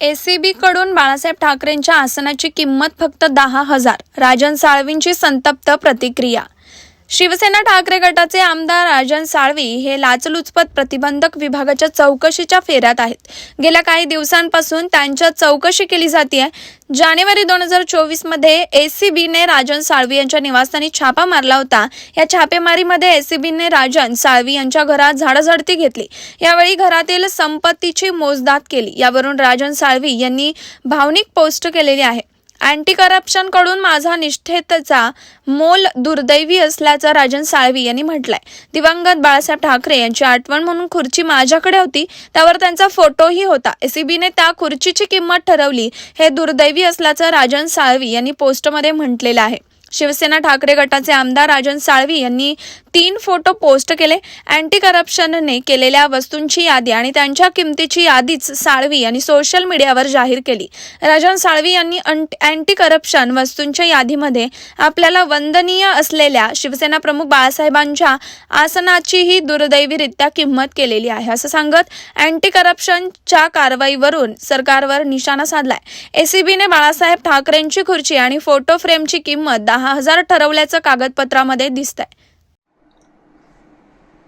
एसीबीकडून बाळासाहेब ठाकरेंच्या आसनाची किंमत फक्त दहा हजार. राजन साळवींची संतप्त प्रतिक्रिया. शिवसेना ठाकरे गटाचे आमदार राजन साळवी हे लाचलुचपत प्रतिबंधक विभागाच्या चौकशीच्या फेऱ्यात आहेत. गेल्या काही दिवसांपासून त्यांच्या चौकशी केली जाते जानेवारी दोन हजार चोवीसमध्ये एसीबीने राजन साळवी यांच्या निवासस्थानी छापा मारला होता. या छापेमारीमध्ये एसीबीने राजन साळवी यांच्या घरात झाडाझडती घेतली. यावेळी घरातील संपत्तीची मोजदाद केली. यावरून राजन साळवी यांनी भावनिक पोस्ट केलेली आहे. अँटी करप्शनकडून माझा निष्ठेचा मोल दुर्दैवी असल्याचं राजन साळवी यांनी म्हटलंय. दिवंगत बाळासाहेब ठाकरे यांची आठवण म्हणून खुर्ची माझ्याकडे होती त्यावर त्यांचा फोटोही होता. एसीबीने त्या खुर्चीची किंमत ठरवली. हे दुर्दैवी असल्याचं राजन साळवी यांनी पोस्टमध्ये म्हटलेलं आहे. शिवसेना ठाकरे गटाचे आमदार राजन साळवी यांनी तीन फोटो पोस्ट केले. अँटी करप्शनने केलेल्या वस्तूंची यादी आणि त्यांच्या किमतीची यादीच साळवी यांनी सोशल मीडियावर जाहीर केली. राजन साळवी यांनी अँटी करप्शन वस्तूंच्या यादीमध्ये आपल्याला वंदनीय असलेल्या शिवसेना प्रमुख बाळासाहेबांच्या आसनाचीही दुर्दैवीरित्या किंमत केलेली आहे असं सांगत अँटी करप्शनच्या कारवाईवरून सरकारवर निशाणा साधलाय. एसीबीने बाळासाहेब ठाकरेंची खुर्ची आणि फोटो फ्रेमची किंमत दहा हजार ठरवल्याचं कागदपत्रामध्ये दिसत आहे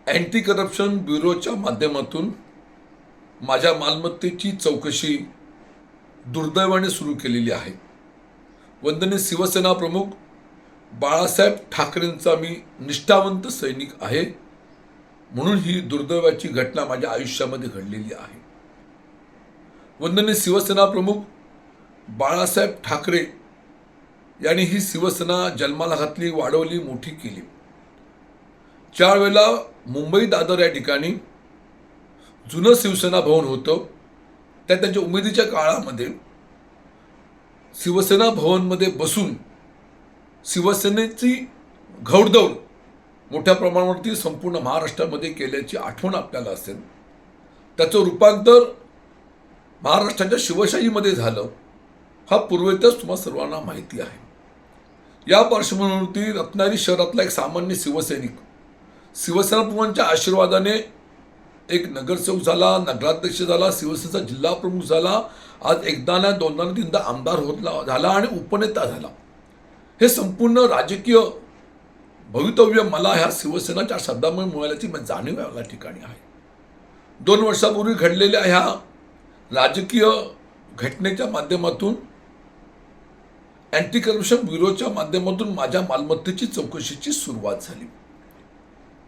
अँटी करप्शन ब्युरोच्या माध्यमातून माझ्या मालमत्तेची चौकशी दुर्दैवाने सुरू केलेली आहे. वंदनीय शिवसेना प्रमुख बाळासाहेब ठाकरेंचा मी निष्ठावंत सैनिक आहे म्हणून ही दुर्दैवाची घटना माझ्या आयुष्यामध्ये घडलेली आहे. वंदनीय शिवसेना प्रमुख बाळासाहेब ठाकरे यांनी ही शिवसेना जन्माला घातली वाढवली मोठी केली. चार वेळेला मुंबई दादर या ठिकाणी जुनं शिवसेना भवन होतं. त्या त्यांच्या उमेदीच्या काळामध्ये शिवसेना भवनमध्ये बसून शिवसेनेची घौडदौड मोठ्या प्रमाणावरती संपूर्ण महाराष्ट्रामध्ये केल्याची आठवण आपल्याला असेल. त्याचं रूपांतर महाराष्ट्राच्या शिवशाहीमध्ये झालं. हा पूर्वेतच तुम्हाला सर्वांना माहिती आहे. या पार्श्वभूमीवरती रत्नागिरी शहरातला एक सामान्य शिवसैनिक शिवसेना प्रमुखांच्या आशीर्वादाने एक नगरसेवक झाला नगराध्यक्ष झाला शिवसेनेचा जिल्हा प्रमुख झाला आज एकदा ना दोनदा तीनदा आमदार होत झाला आणि उपनेता झाला. हे संपूर्ण राजकीय भवितव्य मला ह्या शिवसेनाच्या शब्दामुळे मिळाल्याची मला जाणीव या ठिकाणी आहे. दोन वर्षापूर्वी घडलेल्या ह्या राजकीय घटनेच्या माध्यमातून अँटी करप्शन ब्युरोच्या माध्यमातून माझ्या मालमत्तेची चौकशीची सुरुवात झाली.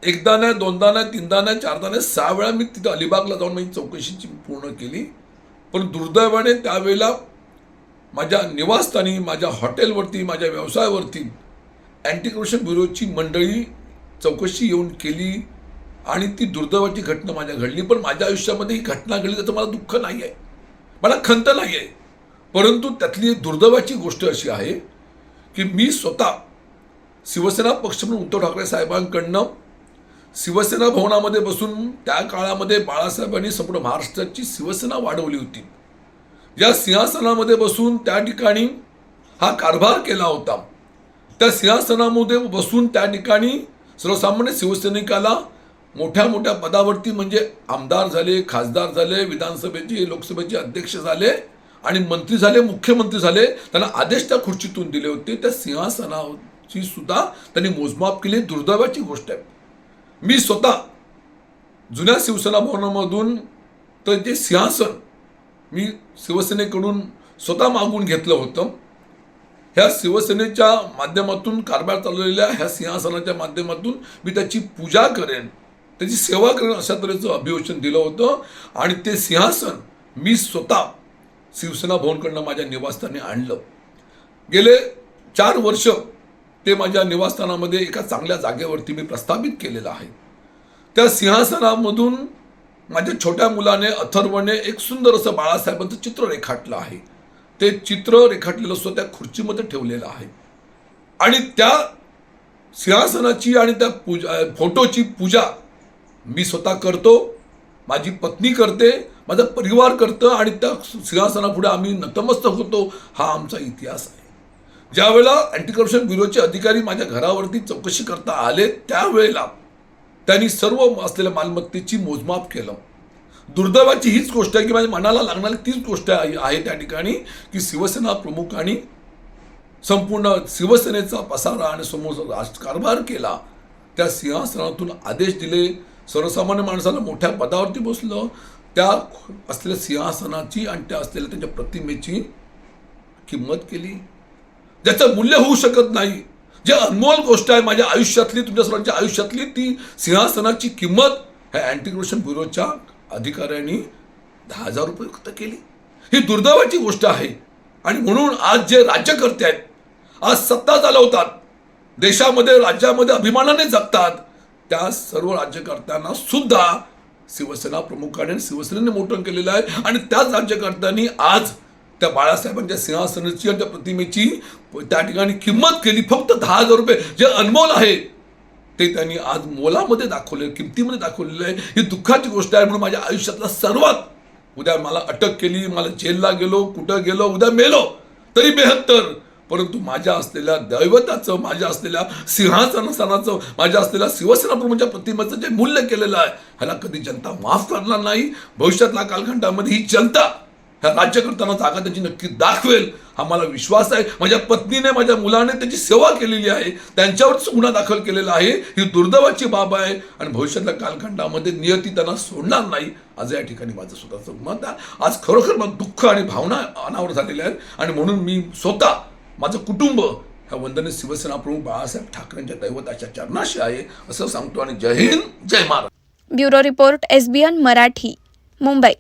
एकदा नाही दोनदा नाही तीनदा नाही चारदा नाही सहा वेळा मी तिथं अलिबागला जाऊन माझी चौकशीची पूर्ण केली. पण दुर्दैवाने त्यावेळेला माझ्या निवासस्थानी माझ्या हॉटेलवरती माझ्या व्यवसायावरती अँटी करप्शन ब्युरोची मंडळी चौकशी येऊन केली आणि ती दुर्दैवाची घटना माझ्या घडली. पण माझ्या आयुष्यामध्ये ही घटना घडली त्याचं मला दुःख नाही आहे मला खंत नाही आहे परंतु त्यातली दुर्दैवाची गोष्ट अशी आहे की मी स्वतः शिवसेना पक्ष म्हणून उद्धव ठाकरे साहेबांकडनं शिवसेना भवनामध्ये बसून त्या काळामध्ये बाळासाहेबांनी संपूर्ण महाराष्ट्राची शिवसेना वाढवली होती. या सिंहासनामध्ये बसून त्या ठिकाणी हा कारभार केला होता त्या सिंहासनामध्ये बसून त्या ठिकाणी सर्वसामान्य शिवसैनिकाला मोठ्या मोठ्या पदावरती म्हणजे आमदार झाले खासदार झाले विधानसभेचे लोकसभेचे अध्यक्ष झाले आणि मंत्री झाले मुख्यमंत्री झाले त्यांना आदेश त्या खुर्चीतून दिले होते. त्या सिंहासनाची सुद्धा त्यांनी मोजमाप केली. दुर्दैवाची गोष्ट आहे. मी स्वतः जुन्या शिवसेना भवनामधून तर ते सिंहासन मी शिवसेनेकडून स्वतः मागून घेतलं होतं ह्या शिवसेनेच्या माध्यमातून कारभार चालवलेल्या ह्या सिंहासनाच्या माध्यमातून मी त्याची पूजा करेन त्याची सेवा करेन अशा तऱ्हेचं अभिवचन दिलं होतं. आणि ते सिंहासन मी स्वतः शिवसेना भवनकडनं माझ्या निवासस्थानी आणलं. गेले चार वर्ष ते माझ्या निवासस्थानामध्ये एका चांगल्या जागेवरती मी प्रस्थापित केलेलं आहे. त्या सिंहासनामधून माझ्या छोट्या मुलाने अथर्वने एक सुंदर असं बाळासाहेबांचं चित्र रेखाटलं आहे. ते चित्र रेखाटलेलं सुद्धा त्या खुर्चीमध्ये ठेवलेलं आहे. आणि त्या सिंहासनाची आणि त्या पूजा फोटोची पूजा मी स्वतः करतो माझी पत्नी करते माझा परिवार करतं आणि त्या सिंहासनापुढे आम्ही नतमस्तक होतो हा आमचा इतिहास आहे. ज्यावेळेला अँटी करप्शन ब्युरोचे अधिकारी माझ्या घरावरती चौकशी करता आले त्यावेळेला त्यांनी सर्व असलेल्या मालमत्तेची मोजमाप केलं. दुर्दैवाची हीच गोष्ट आहे की माझ्या मनाला लागणारी तीच गोष्ट आहे त्या ठिकाणी की शिवसेना प्रमुखांनी संपूर्ण शिवसेनेचा पसारा आणि समोर राजकारभार केला. त्या सिंहासनातून आदेश दिले. सर्वसामान्य माणसाला मोठ्या पदावरती बसलं. त्या असलेल्या सिंहासनाची आणि त्या असलेल्या त्यांच्या प्रतिमेची किंमत केली. ज्याचं मूल्य होऊ शकत नाही. जे अनमोल गोष्ट आहे माझ्या आयुष्यातली तुमच्या सर्वांच्या आयुष्यातली ती सिंहासनाची किंमत ह्या अँटी करप्शन ब्युरोच्या अधिकाऱ्यांनी दहा हजार रुपये फक्त केली. ही दुर्दैवाची गोष्ट आहे. आणि म्हणून आज जे राज्यकर्ते आहेत आज सत्ता चालवतात देशामध्ये राज्यामध्ये अभिमानाने जगतात त्या सर्व राज्यकर्त्यांना सुद्धा शिवसेना प्रमुखाने आणि शिवसेनेने मोठं केलेलं आहे. आणि त्याच राज्यकर्त्यांनी आज त्या बाळासाहेबांच्या सिंहासनाची आणि त्या प्रतिमेची त्या ठिकाणी किंमत केली. फक्त दहा हजार रुपये. जे अनमोल आहे ते त्यांनी आज मोलामध्ये दाखवले किमतीमध्ये दाखवलेलं आहे. ही दुःखाची गोष्ट आहे म्हणून माझ्या आयुष्यातला सर्वात उद्या मला अटक केली मला जेलला गेलो कुठं गेलो उद्या मेलो. तरी बेहत्तर परंतु माझ्या असलेल्या दैवताचं माझ्या असलेल्या सिंहासनासनाचं माझ्या असलेल्या शिवसेना प्रतिमेचं जे मूल्य केलेलं आहे ह्याला कधी जनता माफ करणार नाही. भविष्यातल्या कालखंडामध्ये ही जनता ह्या राज्यकर्त्यांना जागा त्याची नक्की दाखवेल. हा मला विश्वास आहे. माझ्या पत्नीने माझ्या मुलाने त्याची सेवा केलेली आहे. त्यांच्यावरच गुन्हा दाखल केलेला आहे. ही दुर्दैवाची बाब आहे. आणि भविष्यातल्या कालखंडामध्ये नियती त्यांना सोडणार नाही. आज या ठिकाणी माझं स्वतःचं मत आहे. आज खरोखर मला दुःख आणि भावना अनावर झालेल्या आहेत. आणि म्हणून मी स्वतः माझं कुटुंब ह्या वंदने शिवसेना प्रमुख बाळासाहेब ठाकरेंच्या दैवताच्या चरणाशी आहे असं सांगतो आणि जय हिंद जय Maharaj bureau report SBN Marathi Mumbai.